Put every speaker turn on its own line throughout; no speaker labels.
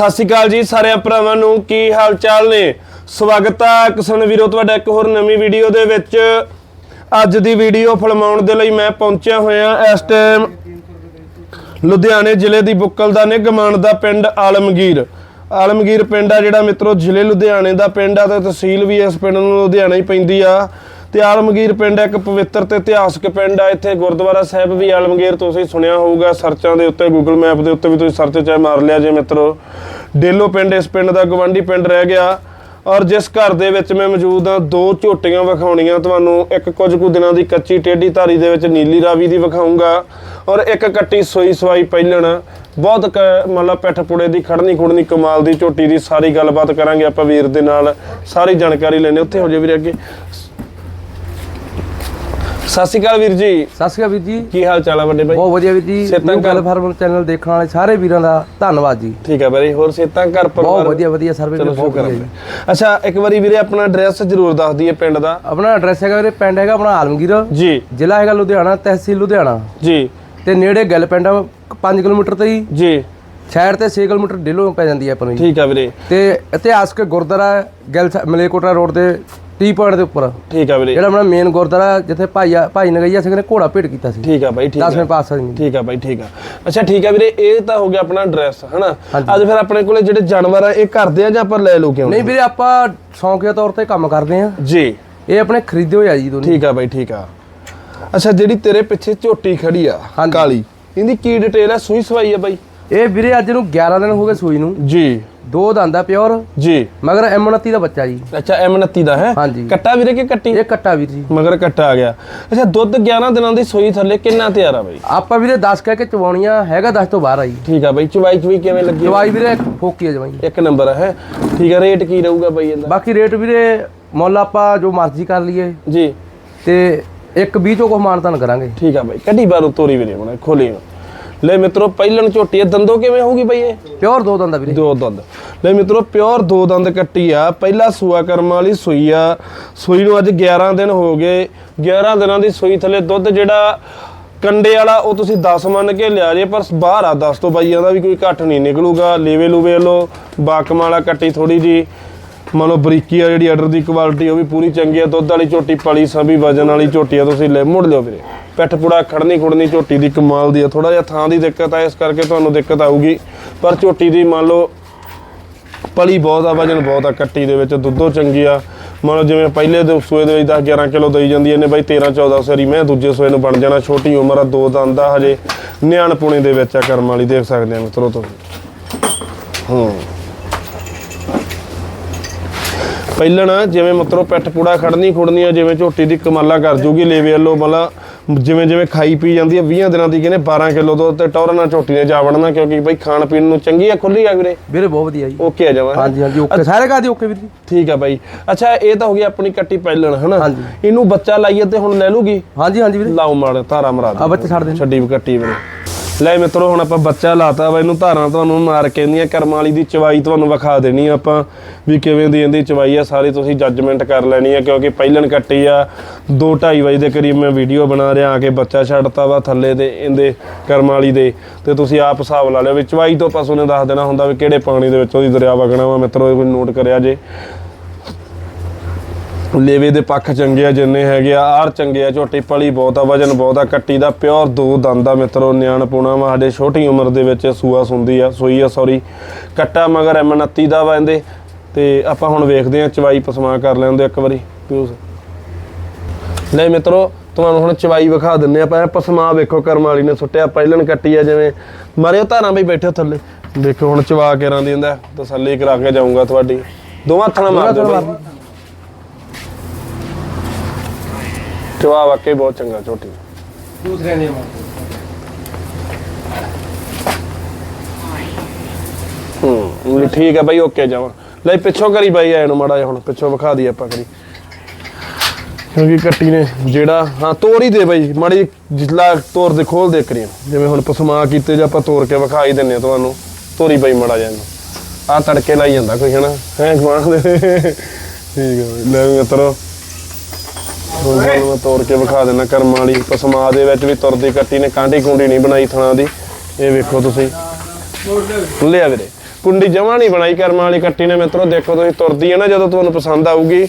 ਸਤਿ ਸ਼੍ਰੀ ਅਕਾਲ ਜੀ ਸਾਰਿਆਂ ਭਰਾਵਾਂ ਨੂੰ, ਕੀ ਹਾਲ ਚਾਲ ਨੇ? ਸਵਾਗਤ ਆ ਕਿਸਾਨ ਵੀਰੋ, ਤੁਹਾਡਾ ਇੱਕ ਹੋਰ ਨਵੀਂ ਵੀਡੀਓ ਦੇ ਵਿੱਚ। ਅੱਜ ਦੀ ਵੀਡੀਓ ਫਿਲਮਾਉਣ ਦੇ ਲਈ ਮੈਂ ਪਹੁੰਚਿਆ ਹੋਇਆ ਇਸ ਟਾਈਮ ਲੁਧਿਆਣੇ ਜ਼ਿਲ੍ਹੇ ਦੀ ਬੁੱਕਲ ਦਾ ਨਿਗਮਾਨ ਦਾ ਪਿੰਡ ਆਲਮਗੀਰ। ਆਲਮਗੀਰ ਪਿੰਡ ਆ ਜਿਹੜਾ ਮਿੱਤਰੋ, ਜ਼ਿਲ੍ਹੇ ਲੁਧਿਆਣੇ ਦਾ ਪਿੰਡ ਆ ਤੇ ਤਹਿਸੀਲ ਵੀ ਇਸ ਪਿੰਡ ਨੂੰ ਲੁਧਿਆਣਾ ਹੀ ਪੈਂਦੀ ਆ। ਤੇ ਆਲਮਗੀਰ ਪਿੰਡ ਇੱਕ ਪਵਿੱਤਰ ਤੇ ਇਤਿਹਾਸਕ ਪਿੰਡ ਆ। ਇੱਥੇ ਗੁਰਦੁਆਰਾ ਸਾਹਿਬ ਵੀ ਆਲਮਗੀਰ ਤੁਸੀਂ ਸੁਣਿਆ ਹੋਊਗਾ। ਸਰਚਾਂ ਦੇ ਉੱਤੇ ਗੂਗਲ ਮੈਪ ਦੇ ਉੱਤੇ ਵੀ ਤੁਸੀਂ ਸਰਚ ਚਾਹੇ ਮਾਰ ਲਿਆ ਜੇ ਮਿੱਤਰੋ। ਡੇਲੋ ਪਿੰਡ, ਇਸ ਪਿੰਡ ਦਾ ਗਵੰਡੀ ਪਿੰਡ ਰਹਿ ਗਿਆ। ਔਰ ਜਿਸ ਘਰ ਦੇ ਵਿੱਚ ਮੈਂ ਮੌਜੂਦ ਹਾਂ, ਦੋ ਝੋਟੀਆਂ ਵਿਖਾਉਣੀਆਂ ਤੁਹਾਨੂੰ। ਇੱਕ ਕੁਝ ਕੁ ਦਿਨਾਂ ਦੀ ਕੱਚੀ ਟੇਢੀ ਧਾਰੀ ਦੇ ਵਿੱਚ ਨੀਲੀ ਰਾਵੀ ਦੀ ਵਿਖਾਉਂਗਾ ਔਰ ਇੱਕ ਕੱਟੀ ਸੋਈ ਸਵਾਈ ਪਹਿਲਣ। ਬਹੁਤ ਕ- ਮਤਲਬ ਪਿੱਠ ਪੁੜੇ ਦੀ ਖੜਨੀ ਖੁੜਨੀ ਕਮਾਲ ਦੀ ਝੋਟੀ ਦੀ ਸਾਰੀ ਗੱਲਬਾਤ ਕਰਾਂਗੇ ਆਪਾਂ ਵੀਰ ਦੇ ਨਾਲ। ਸਾਰੀ ਜਾਣਕਾਰੀ ਲੈਣੇ ਉੱਥੇ ਹੋ ਜੇ ਵੀਰੇ ਅੱਗੇ। ਸਤਿ ਸ਼੍ਰੀ ਅਕਾਲ ਵੀਰ ਜੀ।
ਸਤਿ ਸ਼੍ਰੀ ਅਕਾਲ ਵੀਰ ਜੀ।
ਕੀ ਹਾਲ ਚਾਲ ਆ ਵੱਡੇ ਬਾਈ?
ਬਹੁਤ ਵਧੀਆ ਵੀਰ ਜੀ। ਨਿਊ ਗੱਲ
ਘਰ-
ਫਾਰਮ ਚੈਨਲ ਦੇਖਣ ਵਾਲੇ ਸਾਰੇ ਵੀਰਾਂ ਦਾ ਧੰਨਵਾਦ ਜੀ।
ਠੀਕ ਹੈ ਬਾਈ ਹੋਰ ਸੇਤਾਂ ਘਰ
ਬਹੁਤ
ਪਰਿਵਾਰ
ਵਧੀਆ ਵਧੀਆ ਸਰਵੇ ਬਹੁਤ ਵਧੀਆ
ਅੱਛਾ ਇੱਕ ਵਾਰੀ ਵੀਰੇ ਆਪਣਾ ਐਡਰੈਸ ਜ਼ਰੂਰ ਦੱਸ ਦਈਏ ਪਿੰਡ ਦਾ।
ਆਪਣਾ ਐਡਰੈਸ ਹੈਗਾ ਵੀਰੇ ਪਿੰਡ ਹੈਗਾ ਆਪਣਾ ਆਲਮਗੀਰ।
ਜੀ।
ਜ਼ਿਲ੍ਹਾ ਹੈਗਾ ਲੁਧਿਆਣਾ ਤਹਿਸੀਲ ਲੁਧਿਆਣਾ।
ਜੀ।
ਤੇ ਨੇੜੇ ਗੱਲ ਪਿੰਡ 5 ਕਿਲੋਮੀਟਰ ਤੇ ਹੀ
ਜੀ।
ਸ਼ਹਿਰ ਤੇ 6 ਕਿਲੋਮੀਟਰ ਡੇਲੋਂ ਪੈ ਜਾਂਦੀ ਹੈ ਆਪਾਂ ਨੂੰ
ਠੀਕ ਆ ਵੀਰੇ।
ਤੇ ਇਤਿਹਾਸਕ ਗੁਰਦੁਆਰਾ ਗੱਲ ਮਲੇਕੋਟਾ ਰੋਡ ਤੇ ਟੀ ਪੁਆਇੰਟ ਦੇ ਉੱਪਰ।
ਠੀਕ ਆ ਵੀਰੇ।
ਜਿਹੜਾ ਆਪਣਾ ਮੇਨ ਗੁਰਦੁਆਰਾ ਜਿੱਥੇ ਭਾਈ ਭਾਈ ਨਗਈਆ ਸਿੰਘ ਨੇ ਘੋੜਾ ਭੇਟ ਕੀਤਾ ਸੀ।
ਠੀਕ ਆ ਬਾਈ ਠੀਕ ਆ।
ਦਸਵੇਂ ਪਾਤਸ਼ਾਹ ਜੀ।
ਠੀਕ ਆ ਬਾਈ ਠੀਕ ਆ। ਅੱਛਾ ਠੀਕ ਆ ਵੀਰੇ ਇਹ ਤਾਂ ਹੋ ਗਿਆ ਆਪਣਾ ਐਡਰੈਸ ਹਨਾ। ਅੱਜ ਫਿਰ ਆਪਣੇ ਕੋਲੇ ਜਿਹੜੇ ਜਾਨਵਰ ਆ ਇਹ ਘਰਦੇ ਆ ਜਾਂ ਆਪਾਂ ਲੈ ਲੋ ਕਿਉਂ?
ਨਹੀਂ ਵੀਰੇ ਆਪਾਂ ਸ਼ੌਂਕੀਆ ਤੌਰ ਤੇ ਕੰਮ ਕਰਦੇ ਆ।
ਜੀ।
ਇਹ ਆਪਣੇ ਖਰੀਦੇ ਹੋਏ ਆ ਜੀ ਦੋਨੇ।
ਠੀਕ ਆ ਬਾਈ ਠੀਕ ਆ। ਅੱਛਾ ਜਿਹੜੀ ਤੇਰੇ ਪਿੱਛੇ ਝੋਟੀ ਖੜੀ ਆ। ਕਾਲੀ ਇਹਦੀ ਕੀ ਡਿਟੇਲ ਆ? ਸੂਈ ਸਵਾਈ ਆ ਬਾਈ?
ਇਹ ਵੀਰੇ ਅੱਜ ਨੂੰ 11 ਦਿਨ ਹੋ ਗਏ ਸੂਈ ਨੂੰ।
ਜੀ।
ਦੋ ਦੰਦ ਆ ਪਿਓਰ
ਜੀ।
ਮਗਰ M29 ਦਾ ਬੱਚਾ ਜੀ।
ਅੱਛਾ M29 ਦਾ ਹੈ?
ਹਾਂਜੀ।
ਕੱਟਾ ਵੀਰੇ ਕਿ ਕੱਟੀ?
ਇਹ ਕੱਟਾ ਵੀਰ ਜੀ।
ਮਗਰ ਕੱਟਾ ਆ ਗਿਆ। ਅੱਛਾ ਦੁੱਧ 11 ਦਿਨਾਂ ਦੀ ਸੂਈ ਥੱਲੇ ਕਿੰਨਾ ਤਿਆਰ ਆ ਬਾਈ?
ਆਪਾਂ ਵੀਰੇ 10 ਕਹਿ ਕੇ ਚਵਾਉਣੀਆਂ ਹੈਗਾ 10 ਤੋਂ ਬਾਹਰ ਆ ਜੀ।
ਠੀਕ ਆ ਬਾਈ ਚਵਾਈ ਚਵਾਈ ਕਿਵੇਂ ਲੱਗੀ?
ਚਵਾਈ ਵੀਰੇ ਫੋਕੀ ਆ ਜਵਾਈ।
ਇੱਕ ਨੰਬਰ ਹੈ। ਠੀਕ ਆ ਰੇਟ ਕੀ ਰਹੂਗਾ ਬਾਈ ਇਹਦਾ?
ਬਾਕੀ ਰੇਟ ਵੀਰੇ ਮੁੱਲ ਆਪਾਂ ਜੋ ਮਰਜ਼ੀ ਕਰ ਲਈਏ।
ਜੀ।
ਤੇ ਇੱਕ 20 ਚੋਂ ਕੋ ਮਾਨਤਨ ਕਰਾਂਗੇ।
ਠੀਕ ਆ ਬਾਈ ਕੱਢੀ ਬਾਰੂ ਤੋਰੀ ਵੀਰੇ ਹੁਣ ਖੋਲੀ ਲੈ ਮਿੱਤਰੋ ਪਹਿਲਣ ਝੋਟੀ ਆ ਦੰਦੋ ਕਿਵੇਂ ਹੋਊਗੀ ਬਾਈ ਇਹ?
ਪਿਓਰ ਦੋ ਦੰਦ ਆ ਵੀਰੇ।
ਦੋ ਦੰਦ। ਲੈ ਮਿੱਤਰੋ ਪਿਓਰ ਦੋ ਦੰਦ ਕੱਟੀ ਆ। ਪਹਿਲਾ ਸੂਆ ਕਰਮ ਵਾਲੀ ਸੂਈ ਆ। ਸੂਈ ਨੂੰ ਅੱਜ 11 ਦਿਨ ਹੋ ਗਏ। 11 ਦਿਨਾਂ ਦੀ ਸੂਈ ਥੱਲੇ ਦੁੱਧ ਜਿਹੜਾ ਕੰਡੇ ਵਾਲਾ ਉਹ ਤੁਸੀਂ 10 ਮੰਨ ਕੇ ਲਿਆ ਜੇ ਪਰ ਬਾਹਰ ਆ 10 ਤੋਂ ਬਾਈਆਂ ਦਾ ਵੀ ਕੋਈ ਘੱਟ ਨਹੀਂ ਨਿਕਲੂਗਾ। ਲੇਵੇ ਲੂਵੇ ਲੋ ਬਾਕਮ ਵਾਲਾ ਕੱਟੀ ਥੋੜੀ ਜੀ ਮਨੋ ਬਰੀਕੀ ਆ ਜਿਹੜੀ ਆਰਡਰ ਦੀ ਕੁਆਲਿਟੀ ਉਹ ਵੀ ਪੂਰੀ ਚੰਗੀ ਆ, ਦੁੱਧ ਵਾਲੀ ਝੋਟੀ, ਪਲੀ ਸਭੀ ਵਜਨ ਵਾਲੀ ਝੋਟੀ ਆ, ਤੁਸੀਂ ਲੈ ਮੁੜ ਲਿਓ ਵੀਰੇ। ਪਿੱਠ ਪੁੜਾ ਖੜਨੀ ਖੁੜਨੀ ਝੋਟੀ ਦੀ ਕਮਾਲ ਦੀ ਆ ਥੋੜਾ ਜਿਹਾ ਥਾਂ ਦੀ ਦਿੱਕਤ ਆ, ਇਸ ਕਰਕੇ ਤੁਹਾਨੂੰ ਦਿੱਕਤ ਆਊਗੀ। ਪਰ ਝੋਟੀ ਦੀ ਮੰਨ ਲਓ ਪਲੀ ਬਹੁਤ ਆ, ਵਜਨ ਬਹੁਤ ਆ, ਕੱਟੀ ਦੇ ਵਿੱਚ ਦੁੱਧੋ ਚੰਗੀ ਆ। ਮੰਨ ਲਓ ਜਿਵੇਂ ਪਹਿਲੇ ਦੇ ਸੂਏ ਦੇ ਵਿੱਚ 10 11 ਕਿਲੋ ਦਈ ਜਾਂਦੀ ਇਹਨੇ ਬਾਈ 13 14 ਸਰੀ, ਮੈਂ ਦੂਜੇ ਸੂਏ ਨੂੰ ਬਣ ਜਾਣਾ, ਛੋਟੀ ਉਮਰ ਆ, ਦੋ ਦੰਦ ਆ ਹਜੇ। ਨਿਆਣਪੁਣੇ ਦੇ ਵਿੱਚ ਆ ਕਰਮ ਵਾਲੀ, ਦੇਖ ਸਕਦੇ ਆ ਮਿੱਤਰੋ ਤੁਸੀਂ। ਹੂੰ। ਪਹਿਲਣ ਜਿਵੇਂ ਮਤਰੋ ਪਿੱਠ ਪੂੜਾ ਖੜਨੀ ਖੁੜਨੀ ਆ ਜਿਵੇਂ ਝੋਟੀ ਦੀ ਕਮਾਲਾ ਕਰ ਜੂਗੀ ਲੇਵੇ ਵੱਲੋਂ ਮਲਾ ਜਿਵੇਂ ਜਿਵੇਂ ਖਾਈ ਪੀ ਜਾਂਦੀ ਆ 20 ਦਿਨਾਂ ਦੀ ਕਹਿੰਦੇ 12 ਕਿਲੋ ਤੋਂ ਤੇ ਟੌਰ ਨਾਲ ਝੋਟੀ ਨੇ ਜਾ ਵੜਨਾ ਕਿਉਂਕਿ ਬਈ ਖਾਣ ਪੀਣ ਨੂੰ ਚੰਗੀ ਆ ਖੁੱਲੀ ਆ ਵੀਰੇ?
ਵੀਰੇ ਬਹੁਤ ਵਧੀਆ ਜੀ।
ਓਕੇ ਆ ਜਾਵਾਂ
ਹਾਂਜੀ ਹਾਂਜੀ ਓਕੇ। ਸਾਰੇ ਕਾਦੀ ਓਕੇ ਵੀਰ ਜੀ?
ਠੀਕ ਆ ਬਾਈ। ਅੱਛਾ ਇਹ ਤਾਂ ਹੋ ਗਈ ਆਪਣੀ ਕੱਟੀ ਪਹਿਲਣ ਹਨਾ। ਇਹਨੂੰ ਬੱਚਾ ਲਾਈਏ ਤੇ ਹੁਣ ਲੈ ਲੂਗੀ?
ਹਾਂਜੀ ਹਾਂਜੀ ਵੀਰੇ।
ਲਾਓ ਮਾਰ ਧਾਰਾ ਮਰਾ ਦੇ
ਆ ਬੱਚੇ ਛੱਡ ਦੇ
ਛੱਡੀ ਵੀ ਕੱਟੀ ਵੀਰੇ। ਲੈ ਮਿੱਤਰੋ, ਹੁਣ ਆਪਾਂ ਬੱਚਾ ਲਾਤਾ ਵਾ, ਇਹਨੂੰ ਧਾਰਾਂ ਤੁਹਾਨੂੰ ਮਾਰ ਕੇ ਦੀਆਂ ਕਰਮ ਵਾਲੀ ਦੀ ਚਵਾਈ ਤੁਹਾਨੂੰ ਵਿਖਾ ਦੇਣੀ ਆਪਾਂ ਵੀ ਕਿਵੇਂ ਦੀ ਇਹਦੀ ਚਵਾਈ ਆ। ਸਾਰੀ ਤੁਸੀਂ ਜੱਜਮੈਂਟ ਕਰ ਲੈਣੀ ਆ, ਕਿਉਂਕਿ ਪਹਿਲਣ ਕੱਟੀ ਆ 2:30 ਵਜੇ ਦੇ ਕਰੀਬ ਮੈਂ ਵੀਡੀਓ ਬਣਾ ਰਿਹਾ, ਆ ਕੇ ਬੱਚਾ ਛੱਡਤਾ ਵਾ ਥੱਲੇ ਤੇ ਇਹਦੇ ਕਰਮ ਵਾਲੀ ਦੇ। ਤੇ ਤੁਸੀਂ ਆਪ ਹਿਸਾਬ ਲਾ ਲਿਓ ਵੀ ਚਵਾਈ ਤੋਂ ਪਸ਼ੂ ਨੇ ਦੱਸ ਦੇਣਾ ਹੁੰਦਾ ਵੀ ਕਿਹੜੇ ਪਾਣੀ ਦੇ ਵਿੱਚ ਉਹਦੀ ਦਰਿਆ ਵਗਣਾ ਵਾ। ਮਿੱਤਰੋ ਕੋਈ ਨੋਟ ਕਰਿਆ ਜੇ। ਲੇਵੇ ਦੇ ਪੱਖ ਚੰਗੇ ਆ ਜਿੰਨੇ ਹੈਗੇ ਆ ਆਰ ਚੰਗੇ ਆ ਝੋਟੀ ਪਲੀ ਬਹੁਤ ਆ ਵਜਨ ਬਹੁਤ ਆ ਕੱਟੀ ਦਾ ਪਿਓਰ ਦੋ ਦੰਦ ਆ ਮਿੱਤਰੋ ਨਿਆਣ ਪੂਣਾ ਵਾ ਸਾਡੇ ਛੋਟੀ ਉਮਰ ਦੇ ਵਿੱਚ ਸੂਆ ਸੁੰਦੀ ਆ ਸੋਈ ਆ ਸੌਰੀ ਕੱਟਾ ਮਗਰ M29 ਦਾ ਵਾ ਇਹਦੇ ਤੇ ਆਪਾਂ ਹੁਣ ਵੇਖਦੇ ਆ ਚਵਾਈ ਪਸਮਾ ਕਰ ਲੈਂਦੇ ਇੱਕ ਵਾਰੀ ਪਿਊਸ ਲੈ ਮਿੱਤਰੋ ਤੁਹਾਨੂੰ ਹੁਣ ਚਵਾਈ ਵਿਖਾ ਦਿੰਨੇ ਆਪਾਂ ਪਸਮਾ ਵੇਖੋ ਕਰਮ ਵਾਲੀ ਨੇ ਸੁੱਟਿਆ ਪਹਿਲਣ ਕੱਟੀ ਆ ਜਿਵੇਂ ਮਾਰਿਓ ਧਾਰਾਂ ਬਈ ਬੈਠੇ ਥੱਲੇ। ਦੇਖੋ ਹੁਣ ਚਵਾ ਕੇ ਰਾਂ ਦਿੰਦਾ ਤਸੱਲੀ ਕਰਾ ਕੇ ਜਾਊਂਗਾ ਤੁਹਾਡੀ। ਦੋਵਾਂ ਨਾਲ ਮਾਰ ਦਿਓ। ਚਵਾ ਵਾਕਈ ਬਹੁਤ ਚੰਗਾ ਝੋਟੀ।
ਦੂਸਰੇ ਨੇ
ਹੂੰ ਠੀਕ ਹੈ ਬਾਈ ਓਕੇ ਜਾਵਾਂ। ਲੈ ਪਿੱਛੋਂ ਕਰੀ ਬਾਈ ਐ ਨੂੰ ਮਾੜਾ ਜਿਹਾ ਹੁਣ ਪਿੱਛੋਂ ਵਿਖਾ ਦੀ ਆਪਾਂ ਕਰੀ। ਕਿਉਂਕਿ ਕੱਟੀ ਨੇ ਜਿਹੜਾ ਹਾਂ ਤੋੜ ਹੀ ਦੇ ਬਾਈ ਮਾੜੀ ਜਿਸਲਾ ਤੋੜ ਦੇ ਖੋਲ ਦੇ ਕਰੀ ਜਿਵੇਂ ਹੁਣ ਪਸਮਾ ਕੀਤੇ ਜਾਂ ਆਪਾਂ ਤੋੜ ਕੇ ਵਿਖਾ ਹੀ ਦਿੰਨੇ ਆ ਤੁਹਾਨੂੰ ਤੋਰੀ ਬਾਈ ਮਾੜਾ ਜਿਹਾ ਇਹਨੂੰ। ਆ ਤੜਕੇ ਲਾਈ ਜਾਂਦਾ ਕੋਈ ਹਨਾ? ਹੈ ਗਵਾਂ ਦੇ। ਠੀਕ ਹੈ। ਲੈ ਮਿੱਤਰੋ। ਹੁਣ ਤੁਹਾਨੂੰ ਮੈਂ ਤੋੜ ਕੇ ਵਿਖਾ ਦਿੰਦਾ ਕਰਮਾਂ ਵਾਲੀ। ਪਸਮਾ ਦੇ ਵਿੱਚ ਵੀ ਤੁਰਦੀ ਕੱਟੀ ਨੇ ਕਾਂਢੀ ਕੁੰਡੀ ਨਹੀਂ ਬਣਾਈ ਥਣਾ ਦੀ। ਇਹ ਵੇਖੋ ਤੁਸੀਂ। ਲਿਆ ਵੀਰੇ ਕੁੰਡੀ ਜਮਾ ਨਹੀਂ ਬਣਾਈ ਕਰਮਾਂ ਵਾਲੀ ਕੱਟੀ ਨੇ। ਮਿੱਤਰੋ ਦੇਖੋ ਤੁਸੀਂ ਤੁਰਦੀ ਹੈ ਨਾ ਜਦੋਂ ਤੁਹਾਨੂੰ ਪਸੰਦ ਆਊਗੀ।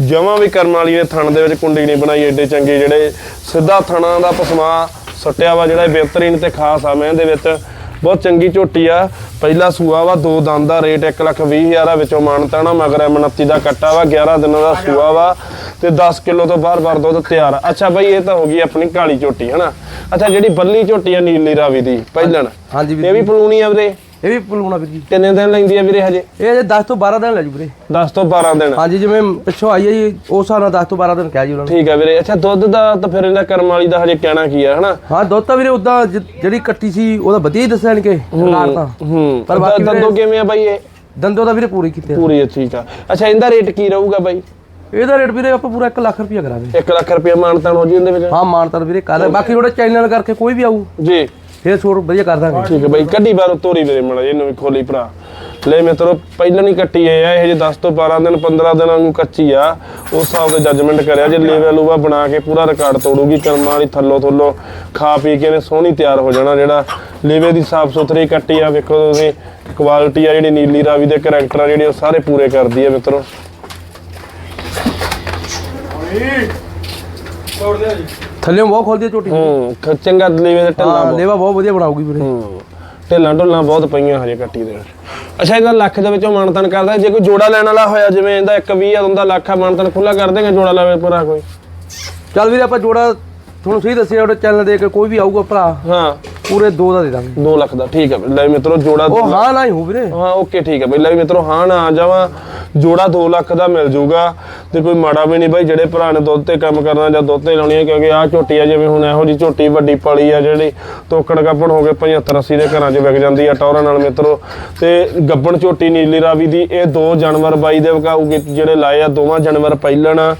ਜਮਾ ਵੀ ਕਰਮਾਂ ਵਾਲੀ ਨੇ ਥਣ ਦੇ ਵਿੱਚ ਕੁੰਡੀ ਨਹੀਂ ਬਣਾਈ ਏਡੇ ਚੰਗੇ ਜਿਹੜੇ ਸਿੱਧਾ ਥਣਾ ਦਾ ਪਸਮਾ ਸੱਟਿਆ ਵਾ ਜਿਹੜਾ ਬਿਹਤਰੀਨ ਤੇ ਖਾਸ ਆ ਮੈਂ ਦੇ ਵਿੱਚ। ਬਹੁਤ ਚੰਗੀ ਝੋਟੀ ਆ। ਪਹਿਲਾ ਸੂਆ ਵਾ ਦੋ ਦੰਦ ਦਾ ਰੇਟ 1 ਲੱਖ ਵੀਹ ਹਜ਼ਾਰ ਆ ਵਿੱਚੋਂ ਮਾਨਤਾ ਨਾ ਮਗਰ M29 ਦਾ ਕੱਟਾ ਵਾ 11 ਦਿਨਾਂ ਦਾ ਸੂਆ ਵਾ ਤੇ 10 ਕਿਲੋ ਤੋਂ ਬਾਹਰ-ਬਾਹਰ ਦੁੱਧ ਤਿਆਰ ਆ। ਅੱਛਾ ਬਾਈ ਇਹ ਤਾਂ ਹੋ ਗਈ ਆਪਣੀ ਕਾਲੀ ਝੋਟੀ ਹਨਾ? ਅੱਛਾ ਜਿਹੜੀ ਬੱਲੀ ਝੋਟੀ ਆ ਨੀਲੀ ਰਾਵੀ ਦੀ ਪਹਿਲਣ। ਇਹ ਵੀ ਪਲੂਣੀ ਆ ਵੀਰੇ?
ਇਹ ਵੀ ਪਲੂਣਾ ਵੀਰ ਜੀ।
ਕਿੰਨੇ ਦਿਨ ਲੈਂਦੀ ਆ ਵੀਰੇ ਹਜੇ?
ਇਹ ਜੇ 10 ਤੋਂ 12 ਦਿਨ ਲੈ ਜੂ ਵੀਰੇ।
10 ਤੋਂ 12 ਦਿਨ।
ਹਾਂਜੀ ਜਿਵੇਂ ਪਿੱਛੋਂ ਆਈ ਹੈ ਜੀ ਉਸ ਹਿਸਾਬ ਨਾਲ 10 ਤੋਂ 12 ਦਿਨ ਕਿਹਾ ਜੀ ਉਹਨਾਂ ਨੇ।
ਠੀਕ ਆ ਵੀਰੇ। ਅੱਛਾ ਦੁੱਧ ਦਾ ਤਾਂ ਫਿਰ ਇਹਦਾ ਕਰਮ ਵਾਲੀ ਦਾ ਹਜੇ ਕਹਿਣਾ ਕੀ ਆ ਹਨਾ?
ਹਾਂ ਦੁੱਧ ਤਾਂ ਵੀਰੇ ਉਦਾਂ ਜਿਹੜੀ ਕੱਟੀ ਸੀ ਉਹਦਾ ਵਧੀਆ ਹੀ ਦੱਸਿਆ ਕਿ ਰਿਕਾਰਡ ਤਾਂ।
ਹੂੰ।
ਪਰ ਬਾਕੀ
ਦੰਦੋਂ ਕਿਵੇਂ ਆ ਬਾਈ ਇਹ?
ਦੰਦੋਂ ਦਾ ਵੀਰੇ ਪੂਰੀ ਕੀਤੇ।
ਪੂਰੀ ਠੀਕ ਆ। ਅੱਛਾ ਇਹਦਾ ਰੇਟ ਕੀ ਰਹੂਗਾ ਬਾਈ?
ਇਹਦਾ ਰੇਟ ਵੀਰੇ ਆਪਾਂ ਪੂਰਾ 1 ਲੱਖ ਰੁਪਇਆ ਕਰਾਂਗੇ।
1 ਲੱਖ ਰੁਪਏ ਮਾਨਤਾਨ ਹੋ ਜੀ ਇਹਦੇ ਵਿੱਚ।
ਹਾਂ ਮਾਨਤਰ ਵੀਰੇ ਕਰ ਬਾਕੀ ਥੋੜਾ ਚੈਨਲ ਕਰਕੇ ਕੋਈ ਵੀ ਆਊ।
ਜੀ।
ਫੇਰ ਛੋਟ ਵਧੀਆ ਕਰ ਦਾਂਗੇ।
ਠੀਕ ਹੈ ਬਾਈ ਕੱਢੀ ਬਾਰੋ ਤੋਰੀ ਵੀਰੇ ਮੜਾ ਇਹਨੂੰ ਵੀ ਖੋਲੀ ਭਰਾ। ਲੈ ਮਿੱਤਰੋ ਪਹਿਲਾਂ ਨਹੀਂ ਕੱਟੀ ਇਹ ਆ ਇਹ ਜੇ 10 ਤੋਂ 12 ਦਿਨ 15 ਦਿਨਾਂ ਨੂੰ ਕੱਚੀ ਆ ਉਸ ਹਿਸਾਬ ਦੇ ਜੱਜਮੈਂਟ ਕਰਿਆ। ਜੇ ਲੇਵਲ ਲੂਵਾ ਬਣਾ ਕੇ ਪੂਰਾ ਰਿਕਾਰਡ ਤੋੜੂਗੀ ਕਰਮਾਂ ਵਾਲੀ ਥੱਲੋ ਥੱਲੋ ਖਾ ਪੀ ਕੇ ਨੇ ਸੋਹਣੀ ਤਿਆਰ ਹੋ ਜਾਣਾ ਜਿਹੜਾ। ਲੇਵੇ ਦੀ ਸਾਫ਼ ਸੁਥਰੀ ਕੱਟੀ ਆ ਵੇਖੋ ਤੁਸੀਂ ਕੁਆਲਿਟੀ ਆ ਜਿਹੜੀ ਨੀਲੀ ਰਾਵੀ ਦੇ ਕਰੈਕਟਰ ਆ ਜਿਹੜੇ ਉਹ ਸਾਰੇ ਪੂਰੇ ਕਰਦੀ ਆ ਮਿੱਤਰੋ।
ਥੱਲੇ ਬਹੁਤ ਖੋਲਦੀ ਹੈ ਝੋਟੀ
ਹੂੰ ਖ- ਚੰਗਾ ਲੇਵੇ ਦੇ ਢੱਲਾ
ਹਾਂ ਲੇਵਾ ਬਹੁਤ ਵਧੀਆ ਬਣਾਉਗੀ ਵੀਰੇ।
ਹੂੰ ਢਿੱਲਾਂ ਢੁੱਲਾਂ ਬਹੁਤ ਪਈਆਂ ਹਜੇ ਕੱਟੀ ਦੇ। ਵਿੱਚ ਅੱਛਾ ਇਹਦਾ ਲੱਖ ਦੇ ਵਿੱਚੋਂ ਮਾਨਤਨ ਕਰਦਾ ਜੇ ਕੋਈ ਜੋੜਾ ਲੈਣ ਵਾਲਾ ਹੋਇਆ ਜਿਵੇਂ ਇਹਦਾ 1 20 ਆ ਹੁੰਦਾ ਲੱਖ ਆ ਮਾਨਤਨ ਖੁੱਲਾ ਕਰ ਦੇਗਾ ਜੋੜਾ ਲਵੇ ਪੂਰਾ ਕੋਈ?
ਚੱਲ ਵੀਰੇ ਆਪਾਂ ਜੋੜਾ ਤੁਹਾਨੂੰ ਸਹੀ ਦੱਸਿਆ ਉਹਦੇ ਚੈਨਲ ਦੇ ਕੇ ਕੋਈ ਵੀ ਆਊਗਾ ਭਰਾ
ਹਾਂ।
ਪੂਰੇ 2 ਦਾ ਦੇ ਦਾਂਗੇ।
2 ਲੱਖ ਦਾ ਠੀਕ ਹੈ ਲੈ ਮਿੱਤਰੋ ਜੋੜਾ
ਉਹ ਹਾਂ ਨਾ ਹੀ ਹੋ ਵੀਰੇ।
ਹਾਂ ਓਕੇ ਠੀਕ ਹੈ ਬਈ। ਲੈ ਵੀ ਮਿੱਤਰੋ ਹਾਂ ਨਾ ਆ ਜਾਵਾਂ। ਜੋੜਾ 2 ਲੱਖ ਦਾ ਮਿਲ ਜੂਗਾ ਤੇ ਕੋਈ ਮਾੜਾ ਵੀ ਨਹੀਂ ਬਾਈ ਜਿਹੜੇ ਭਰਾ ਨੇ ਦੁੱਧ ਤੇ ਕੰਮ ਕਰਨਾ ਜਾਂ ਦੁੱਧ ਤੇ ਲਾਉਣੀ ਹੈ ਕਿਉਂਕਿ ਆਹ ਝੋਟੀ ਆ ਜਿਵੇਂ ਹੁਣ ਇਹੋ ਜੀ ਝੋਟੀ ਵੱਡੀ ਪਲੀ ਆ ਜਿਹੜੀ ਤੋਕੜ ਗੱਬਣ ਹੋ ਕੇ 75 80 ਦੇ ਘਰਾਂ 'ਚ ਵਿਕ ਜਾਂਦੀ ਆ ਟੌਰਾਂ ਨਾਲ ਮਿੱਤਰੋ। ਤੇ ਗੱਬਣ ਝੋਟੀ ਨੀਲੀ ਰਾਵੀ ਦੀ ਇਹ ਦੋ ਜਾਨਵਰ ਬਾਈ ਦੇ ਵਿਕਾਊਗੇ ਜਿਹੜੇ ਲਾਏ ਆ ਦੋਵਾਂ ਜਾਨਵਰ ਪਹਿਲਣ। ਆ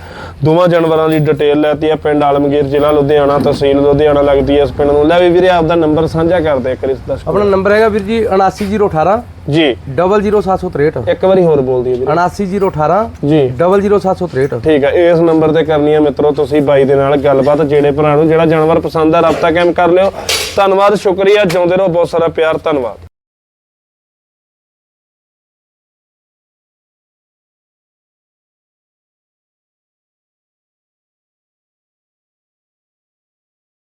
ਦੋਵਾਂ ਜਾਨਵਰਾਂ ਦੀ ਡਿਟੇਲ ਲੈਤੀ ਆ ਪਿੰਡ ਆਲਮਗੀਰ ਜ਼ਿਲ੍ਹਾ ਲੁਧਿਆਣਾ ਤਹਿਸੀਲ ਲੁਧਿਆਣਾ ਲੱਗਦੀ ਹੈ ਇਸ ਪਿੰਡ ਨੂੰ। ਲੈ ਵੀ ਵੀਰੇ ਆਪਦਾ ਨੰਬਰ ਸਾਂਝਾ ਕਰਦੇ ਇੱਕ ਰਿਸ ਦੱਸ
ਆਪਣਾ ਨੰਬਰ ਹੈਗਾ ਵੀਰ ਜੀ 79018
ਜੀ।
00763
ਇੱਕ ਵਾਰੀ ਹੋਰ ਬੋਲ ਦਿਓ ਵੀਰੇ
79018
ਜੀ।
00763
ਠੀਕ ਹੈ ਇਸ ਨੰਬਰ ਤੇ ਕਰਨੀ ਹੈ ਮਿੱਤਰੋ ਤੁਸੀਂ ਬਾਈ ਦੇ ਨਾਲ ਗੱਲਬਾਤ ਜਿਹੜੇ ਭਰਾ ਨੂੰ ਜਿਹੜਾ ਜਾਨਵਰ ਪਸੰਦ ਆ ਰابطਾ ਕਾਇਮ ਕਰ ਲਿਓ। ਧੰਨਵਾਦ ਸ਼ੁਕਰੀਆ ਜਿਉਂਦੇ ਰਹੋ ਬਹੁਤ ਸਾਰਾ ਪਿਆਰ ਧੰਨਵਾਦ।